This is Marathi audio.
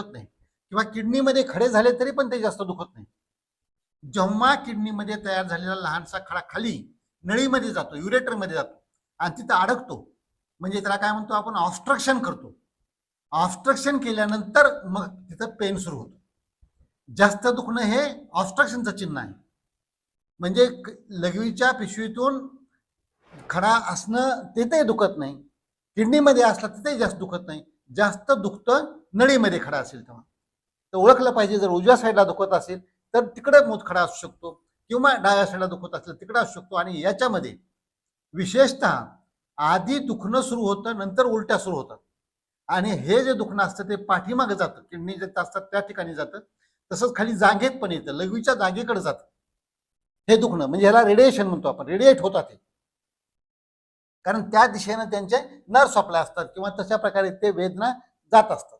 दुखत नाही. किंवा किडनीमध्ये खडे झाले तरी पण ते जास्त दुखत नाही. जेव्हा किडनीमध्ये तयार झालेला लहानसा खडा खाली नळीमध्ये जातो युरेटरमध्ये जातो आणि तिथं अडकतो म्हणजे त्याला काय म्हणतो आपण ऑब्स्ट्रक्शन करतो. ऑब्स्ट्रक्शन केल्यानंतर मग तिथं पेन सुरू होतो. जास्त दुखणं हे ऑब्स्ट्रक्शनचं चिन्ह आहे. म्हणजे लघवीच्या पिशवीतून खडा असणं तिथेही दुखत नाही. किडनीमध्ये असला तिथेही जास्त दुखत नाही. जास्त दुखतं नळीमध्ये खडा असेल तेव्हा. तर ओळखलं पाहिजे जर उजव्या साईडला दुखत असेल तर तिकडे मूतखडा असू शकतो. किंवा डाव्या साईडला दुखत असेल तिकडे असू शकतो. आणि याच्यामध्ये विशेषतः आधी दुखणं सुरू होतं नंतर उलट्या सुरू होतात. आणि हे जे दुखणं असतं ते पाठीमागं जातं. किडनी जे असतात त्या ठिकाणी जातं. तसंच खाली जागेत पण येतं. लघवीच्या जागेकडे जातं. हे दुखणं म्हणजे ह्याला रेडिएशन म्हणतो आपण. रेडिएट होतात ते कारण त्या दिशेनं त्यांचे नर्व सप्लाय असतात. किंवा तशा प्रकारे ते वेदना जात असतात.